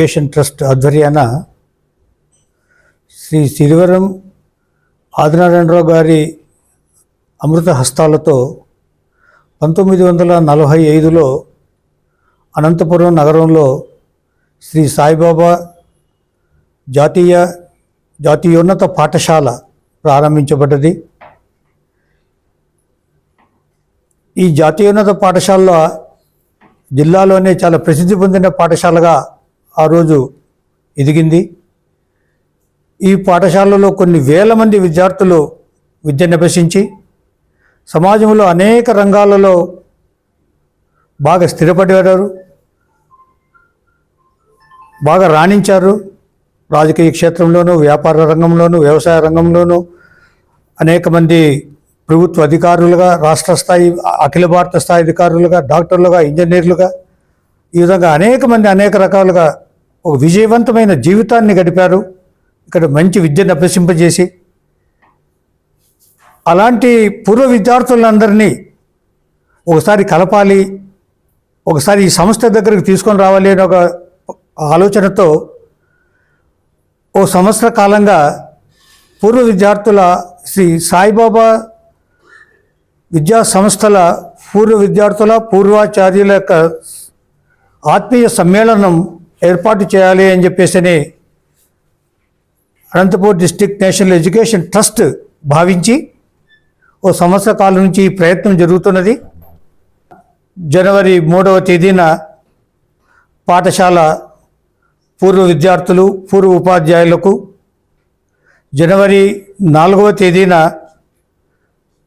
Education trust ఆధ్వర్యాన శ్రీ సిరివరం ఆదినారాయణరావు గారి అమృత హస్తాలతో పంతొమ్మిది వందల నలభై ఐదులో అనంతపురం నగరంలో శ్రీ సాయిబాబా జాతీయ జాతీయోన్నత పాఠశాల ప్రారంభించబడ్డది. ఈ జాతీయోన్నత పాఠశాల జిల్లాలోనే చాలా ప్రసిద్ధి పొందిన పాఠశాలగా ఆ రోజు ఎదిగింది. ఈ పాఠశాలలో కొన్ని వేల మంది విద్యార్థులు విద్యను అభ్యసించి సమాజంలో అనేక రంగాలలో బాగా స్థిరపడేవారు బాగా రాణించారు. రాజకీయ క్షేత్రంలోనూ వ్యాపార రంగంలోనూ వ్యవసాయ రంగంలోనూ అనేక మంది ప్రభుత్వ అధికారులుగా రాష్ట్ర స్థాయి అఖిల భారత స్థాయి అధికారులుగా డాక్టర్లుగా ఇంజనీర్లుగా ఈ విధంగా అనేక మంది అనేక రకాలుగా ఒక విజయవంతమైన జీవితాన్ని గడిపారు. ఇక్కడ మంచి విద్యను అభ్యసింపజేసి అలాంటి పూర్వ విద్యార్థులందరినీ ఒకసారి కలపాలి ఒకసారి ఈ సంస్థ దగ్గరికి తీసుకొని రావాలి అనే ఒక ఆలోచనతో ఓ సంవత్సర కాలంగా పూర్వ విద్యార్థుల శ్రీ సాయిబాబా విద్యా సంస్థల పూర్వ విద్యార్థుల పూర్వాచార్యుల యొక్క ఆత్మీయ సమ్మేళనం ఏర్పాటు చేయాలి అని చెప్పేసి Anantapur district national education trust భావించి ఓ సంవత్సర కాలం నుంచి ఈ ప్రయత్నం జరుగుతున్నది. జనవరి మూడవ తేదీన పాఠశాల పూర్వ విద్యార్థులు పూర్వ ఉపాధ్యాయులకు జనవరి నాలుగవ తేదీన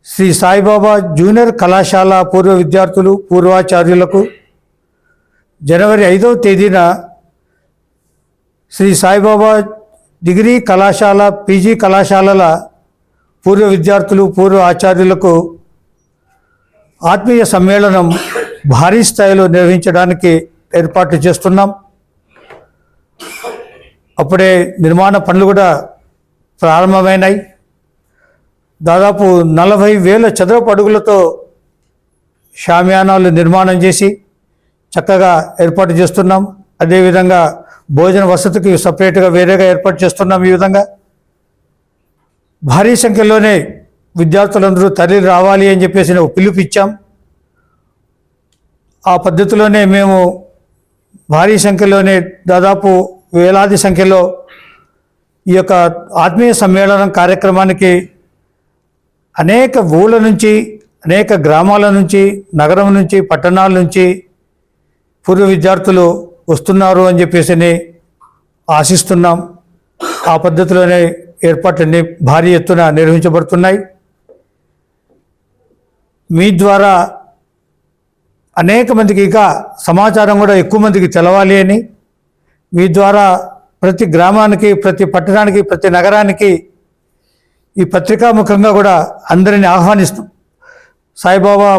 శ్రీ సాయిబాబా జూనియర్ కళాశాల పూర్వ విద్యార్థులు పూర్వాచార్యులకు జనవరి ఐదవ తేదీన శ్రీ సాయిబాబా డిగ్రీ కళాశాల పీజీ కళాశాలల పూర్వ విద్యార్థులు పూర్వ ఆచార్యులకు ఆత్మీయ సమ్మేళనం భారీ స్థాయిలో నిర్వహించడానికి ఏర్పాట్లు చేస్తున్నాం. అప్పుడే నిర్మాణ పనులు కూడా ప్రారంభమైనాయి. దాదాపు నలభై వేల చదరపు అడుగులతో షామియానాలు నిర్మాణం చేసి చక్కగా ఏర్పాటు చేస్తున్నాం. అదేవిధంగా భోజన వసతికి సపరేట్గా వేరేగా ఏర్పాటు చేస్తున్నాం ఈ విధంగా. భారీ సంఖ్యలోనే విద్యార్థులందరూ తరలి రావాలి అని చెప్పేసి ఒక పిలుపు ఇచ్చాం ఆ పద్ధతిలోనే మేము భారీ సంఖ్యలోనే దాదాపు వేలాది సంఖ్యలో ఈ యొక్క ఆత్మీయ సమ్మేళనం కార్యక్రమానికి అనేక ఊళ్ళ నుంచి అనేక గ్రామాల నుంచి నగరం నుంచి పట్టణాల నుంచి పూర్వ విద్యార్థులు వస్తున్నారు అని చెప్పేసి ఆశిస్తున్నాం. ఆ పద్ధతిలోనే ఏర్పాట్లన్నీ భారీ ఎత్తున నిర్వహించబడుతున్నాయి. మీ ద్వారా అనేక మందికి ఇంకా సమాచారం కూడా ఎక్కువ మందికి తెలవాలి అని మీ ద్వారా ప్రతి గ్రామానికి ప్రతి పట్టణానికి ప్రతి నగరానికి ఈ పత్రికాముఖంగా కూడా అందరిని ఆహ్వానిస్తాం సాయిబాబా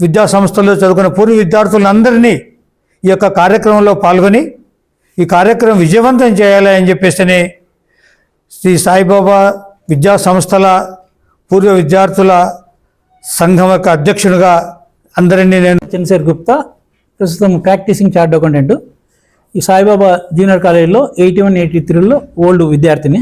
విద్యా సంస్థల్లో చదువుకున్న పూర్వ విద్యార్థులందరినీ ఈ యొక్క కార్యక్రమంలో పాల్గొని ఈ కార్యక్రమం విజయవంతం చేయాలి అని చెప్పేసి శ్రీ సాయిబాబా విద్యా సంస్థల పూర్వ విద్యార్థుల సంఘం యొక్క అధ్యక్షునిగా అందరినీ నేను చంద్రశేఖర్ గుప్తా ప్రస్తుతం ప్రాక్టీసింగ్ చార్ట్ అకౌంటెంట్. ఈ సాయిబాబా జూనియర్ కాలేజీలో ఎయిటీ వన్ ఎయిటీ త్రీలో ఓల్డ్ విద్యార్థిని.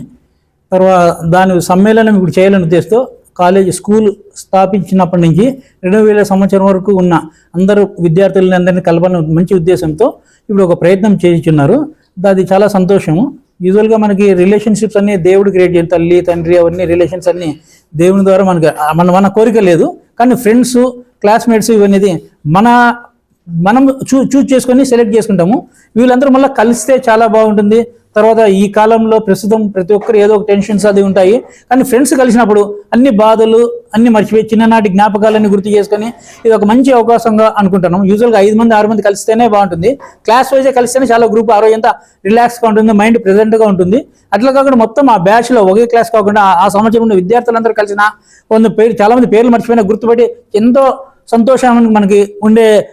తర్వాత దాని సమ్మేళనం ఇప్పుడు చేయాలని ఉద్దేశంతో కాలేజ్ స్కూల్ స్థాపించినప్పటి నుంచి రెండు వేల సంవత్సరం వరకు ఉన్న అందరూ విద్యార్థులని అందరినీ కలపాలని మంచి ఉద్దేశంతో ఇప్పుడు ఒక ప్రయత్నం చేయించున్నారు. అది చాలా సంతోషము. యూజువల్గా మనకి రిలేషన్షిప్స్ అన్ని దేవుడు క్రియేట్ చేయాలి తల్లి తండ్రి అవన్నీ రిలేషన్స్ అన్ని దేవుని ద్వారా మనకి మన మన కోరిక లేదు. కానీ ఫ్రెండ్స్ క్లాస్మేట్స్ ఇవన్నీ మన మనం చూ చూజ్ చేసుకొని సెలెక్ట్ చేసుకుంటాము. వీళ్ళందరూ మళ్ళీ కలిస్తే చాలా బాగుంటుంది. తర్వాత ఈ కాలంలో ప్రస్తుతం ప్రతి ఒక్కరు ఏదో ఒక టెన్షన్స్ అది ఉంటాయి. కానీ ఫ్రెండ్స్ కలిసినప్పుడు అన్ని బాధలు అన్ని మర్చిపోయి చిన్ననాటి జ్ఞాపకాలన్నీ గుర్తు చేసుకొని ఇది ఒక మంచి అవకాశంగా అనుకుంటున్నాం. యూజువల్గా ఐదు మంది ఆరు మంది కలిస్తేనే బాగుంటుంది. క్లాస్ వైజే కలిస్తేనే చాలా గ్రూప్ ఆ ఎంత రిలాక్స్గా ఉంటుంది మైండ్ ప్రెజెంట్గా ఉంటుంది. అట్లా కాకుండా మొత్తం ఆ బ్యాచ్లో ఒకే క్లాస్ కాకుండా ఆ- సంవత్సరం విద్యార్థులందరూ కలిసిన కొంత పేరు చాలా మంది పేర్లు మర్చిపోయినా గుర్తుపెట్టి ఎంతో సంతోషం మనకి ఉండే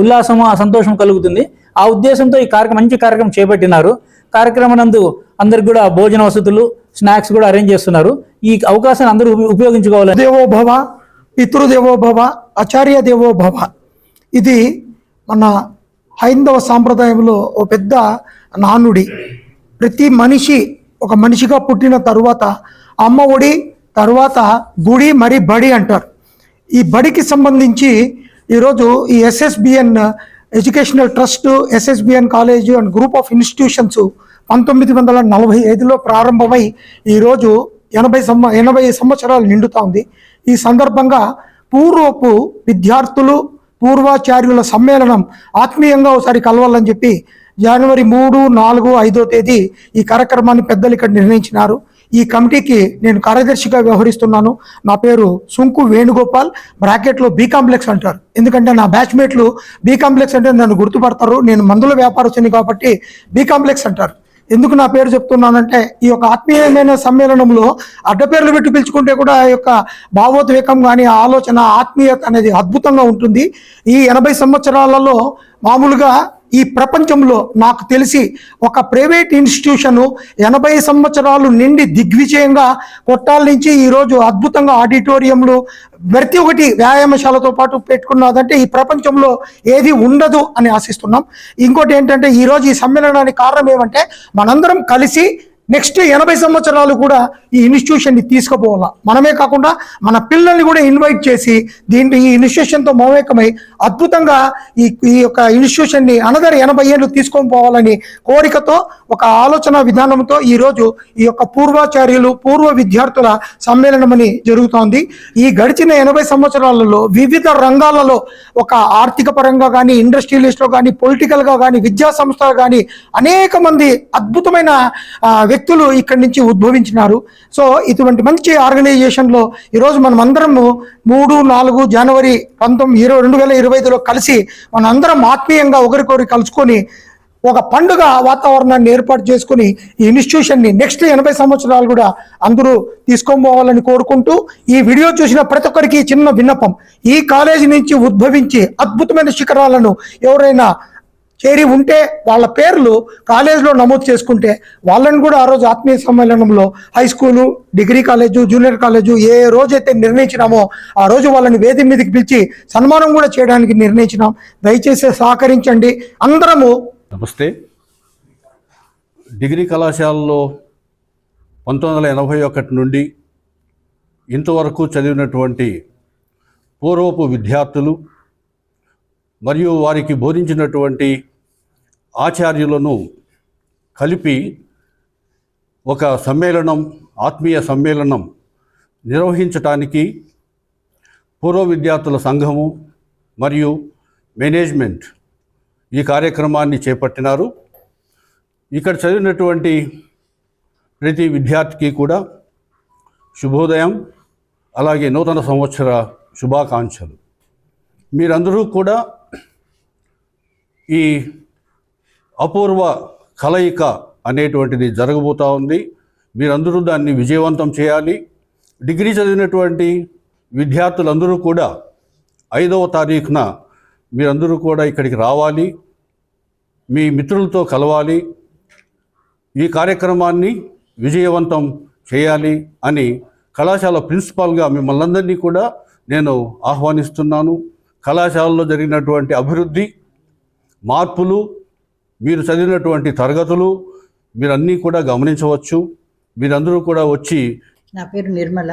ఉల్లాసము ఆ సంతోషం కలుగుతుంది. ఆ ఉద్దేశంతో ఈ కార్యక్రమం మంచి కార్యక్రమం చేపట్టినారు. కార్యక్రమం నందు అందరికి కూడా భోజన వసతులు స్నాక్స్ కూడా అరేంజ్ చేస్తున్నారు. ఈ అవకాశాన్ని అందరూ ఉపయోగించుకోవాలి. దేవోభవ పితృదేవోభవ ఆచార్య దేవోభవ. ఇది మన హైందవ సాంప్రదాయంలో ఓ పెద్ద నానుడి. ప్రతి మనిషి ఒక మనిషిగా పుట్టిన తరువాత అమ్మ ఒడి తర్వాత గుడి మరి బడి అంటారు. ఈ బడికి సంబంధించి ఈరోజు ఈ SSBN educational trust SSBN college and group of institutions పంతొమ్మిది వందల నలభై ఐదులో ప్రారంభమై ఈరోజు ఎనభై సంవ ఎనభై సంవత్సరాలు నిండుతా ఉంది. ఈ సందర్భంగా పూర్వపు విద్యార్థులు పూర్వాచార్యుల సమ్మేళనం ఆత్మీయంగా ఒకసారి కలవాలని చెప్పి జనవరి మూడు నాలుగు ఐదో తేదీ ఈ కార్యక్రమాన్ని పెద్దలు ఇక్కడ నిర్ణయించినారు. ఈ కమిటీకి నేను కార్యదర్శిగా వ్యవహరిస్తున్నాను. నా పేరు సుంకు వేణుగోపాల్ బ్రాకెట్లో బీ కాంప్లెక్స్ అంటారు. ఎందుకంటే నా బ్యాచ్మేట్లు బీ కాంప్లెక్స్ అంటే నన్ను గుర్తుపడతారు. నేను మందుల వ్యాపారస్తుని కాబట్టి బీ కాంప్లెక్స్ అంటారు. ఎందుకు నా పేరు చెప్తున్నానంటే ఈ యొక్క ఆత్మీయమైన సమ్మేళనంలో అడ్డపేర్లు పెట్టి పిలుచుకుంటే కూడా ఆ యొక్క భావోద్వేగం కానీ ఆలోచన ఆత్మీయత అనేది అద్భుతంగా ఉంటుంది. ఈ ఎనభై సంవత్సరాలలో మామూలుగా ఈ ప్రపంచంలో నాకు తెలిసి ఒక ప్రైవేట్ ఇన్స్టిట్యూషన్ ఎనభై సంవత్సరాలు నిండి దిగ్విజయంగా కొట్టాల నుంచి ఈరోజు అద్భుతంగా ఆడిటోరియంలు ప్రతి ఒక్కటి వ్యాయామశాలతో పాటు పెట్టుకున్నదంటే ఈ ప్రపంచంలో ఏది ఉండదు అని ఆశిస్తున్నాం. ఇంకోటి ఏంటంటే ఈరోజు ఈ సమ్మేళనానికి కారణం ఏమంటే మనందరం కలిసి నెక్స్ట్ ఎనభై సంవత్సరాలు కూడా ఈ ఇన్స్టిట్యూషన్ని తీసుకుపోవాలా? మనమే కాకుండా మన పిల్లల్ని కూడా ఇన్వైట్ చేసి దీంట్లో ఈ ఇన్స్టిట్యూషన్తో మమేకమై అద్భుతంగా ఈ ఈ యొక్క ఇన్స్టిట్యూషన్ని అనదర్ ఎనభై ఏళ్ళు తీసుకొని పోవాలని కోరికతో ఒక ఆలోచన విధానంతో ఈరోజు ఈ యొక్క పూర్వాచార్యులు పూర్వ విద్యార్థుల సమ్మేళనం అని జరుగుతోంది. ఈ గడిచిన ఎనభై సంవత్సరాలలో వివిధ రంగాలలో ఒక ఆర్థిక పరంగా కానీ ఇండస్ట్రియలిస్ట్లో కానీ పొలిటికల్గా కానీ విద్యా సంస్థలు కానీ అనేక మంది అద్భుతమైన వ్యక్తులు ఇక్కడి నుంచి ఉద్భవించినారు. సో ఇటువంటి మంచి ఆర్గనైజేషన్లో ఈరోజు మనం అందరము మూడు నాలుగు జనవరి పంతొమ్మిది ఇరవై రెండు వేల ఇరవై ఐదులో కలిసి మన అందరం ఆత్మీయంగా ఒకరికొకరు కలుసుకొని ఒక పండుగ వాతావరణాన్ని ఏర్పాటు చేసుకుని ఈ ఇన్స్టిట్యూషన్ని నెక్స్ట్ ఎనభై సంవత్సరాలు కూడా అందరూ తీసుకొని పోవాలని కోరుకుంటూ ఈ వీడియో చూసిన ప్రతి ఒక్కరికి చిన్న విన్నపం. ఈ కాలేజీ నుంచి ఉద్భవించి అద్భుతమైన శిఖరాలను ఎవరైనా చేరి ఉంటే వాళ్ళ పేర్లు కాలేజీలో నమోదు చేసుకుంటే వాళ్ళని కూడా ఆ రోజు ఆత్మీయ సమ్మేళనంలో high school degree college junior college ఏ రోజైతే నిర్ణయించినామో ఆ రోజు వాళ్ళని వేది మీదకి పిలిచి సన్మానం కూడా చేయడానికి నిర్ణయించినాం. దయచేసి సహకరించండి. అందరము నమస్తే. డిగ్రీ కళాశాలలో పంతొమ్మిది వందల ఎనభై ఒకటి నుండి ఇంతవరకు చదివినటువంటి పూర్వపు విద్యార్థులు మరియు వారికి బోధించినటువంటి ఆచార్యులను కలిపి ఒక సమ్మేళనం ఆత్మీయ సమ్మేళనం నిర్వహించటానికి పూర్వ విద్యార్థుల సంఘము మరియు మేనేజ్మెంట్ ఈ కార్యక్రమాన్ని చేపట్టినారు. ఇక్కడ చదివినటువంటి ప్రతి విద్యార్థికి కూడా శుభోదయం అలాగే నూతన సంవత్సర శుభాకాంక్షలు. మీరందరూ కూడా ఈ అపూర్వ కలయిక అనేటువంటిది జరగబోతూ ఉంది. మీరందరూ దాన్ని విజయవంతం చేయాలి. డిగ్రీ చదివినటువంటి విద్యార్థులందరూ కూడా ఐదవ తారీఖున మీరందరూ కూడా ఇక్కడికి రావాలి. మీ మిత్రులతో కలవాలి. ఈ కార్యక్రమాన్ని విజయవంతం చేయాలి అని కళాశాల ప్రిన్సిపాల్గా మిమ్మల్ని అందరినీ కూడా నేను ఆహ్వానిస్తున్నాను. కళాశాలలో జరిగినటువంటి అభివృద్ధి మార్పులు మీరు చదివినటువంటి తరగతులు మీరన్నీ కూడా గమనించవచ్చు. మీరందరూ కూడా వచ్చి నా పేరు నిర్మల.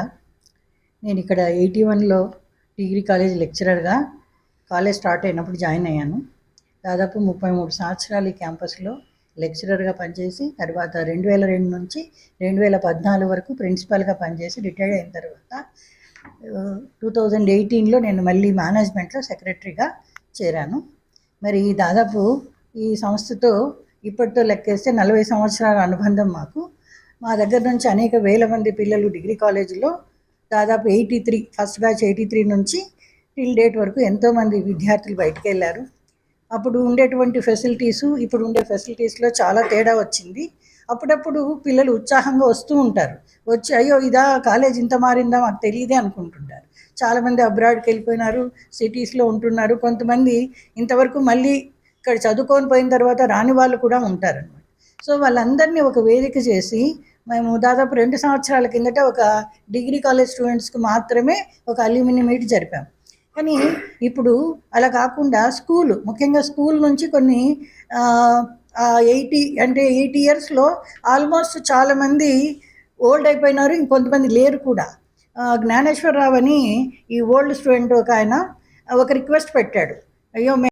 నేను ఇక్కడ ఎయిటీ వన్లో డిగ్రీ కాలేజ్ లెక్చరర్గా కాలేజ్ స్టార్ట్ అయినప్పుడు జాయిన్ అయ్యాను. దాదాపు ముప్పై మూడు సంవత్సరాలు ఈ క్యాంపస్లో లెక్చరర్గా పనిచేసి తర్వాత రెండు వేల రెండు నుంచి రెండు వేల పద్నాలుగు వరకు ప్రిన్సిపల్గా పనిచేసి రిటైర్డ్ అయిన తర్వాత టూ థౌజండ్ ఎయిటీన్లో నేను మళ్ళీ మేనేజ్మెంట్లో సెక్రటరీగా చేరాను. మరి దాదాపు ఈ సంస్థతో ఇప్పటితో లెక్కేస్తే నలభై సంవత్సరాల అనుబంధం మాకు. మా దగ్గర నుంచి అనేక వేల మంది పిల్లలు డిగ్రీ కాలేజీలో దాదాపు eighty three first batch eighty three నుంచి టిల్ డేట్ వరకు ఎంతోమంది విద్యార్థులు బయటకు వెళ్ళారు. అప్పుడు ఉండేటువంటి ఫెసిలిటీస్ ఇప్పుడు ఉండే ఫెసిలిటీస్లో చాలా తేడా వచ్చింది. అప్పుడప్పుడు పిల్లలు ఉత్సాహంగా వస్తూ ఉంటారు. వచ్చి అయ్యో ఇదా కాలేజ్ ఇంత మారిందా? మాకు తెలియదే అనుకుంటుంటారు. చాలామంది అబ్రాడ్కి వెళ్ళిపోయినారు సిటీస్లో ఉంటున్నారు. కొంతమంది ఇంతవరకు మళ్ళీ ఇక్కడ చదువుకొని పోయిన తర్వాత రాని వాళ్ళు కూడా ఉంటారనమాట సో వాళ్ళందరినీ ఒక వేదిక చేసి మేము దాదాపు రెండు సంవత్సరాల కిందట ఒక డిగ్రీ కాలేజ్ స్టూడెంట్స్కి మాత్రమే ఒక అల్యూమినియం మీట్ జరిపాం. కానీ ఇప్పుడు అలా కాకుండా స్కూలు ముఖ్యంగా స్కూల్ నుంచి కొన్ని ఎయిటీ అంటే ఎయిటీ ఇయర్స్లో ఆల్మోస్ట్ చాలామంది ఓల్డ్ అయిపోయినారు ఇంకొంతమంది లేరు కూడా. జ్ఞానేశ్వరరావు అని ఈ ఓల్డ్ స్టూడెంట్ ఒక ఆయన ఒక రిక్వెస్ట్ పెట్టాడు. అయ్యో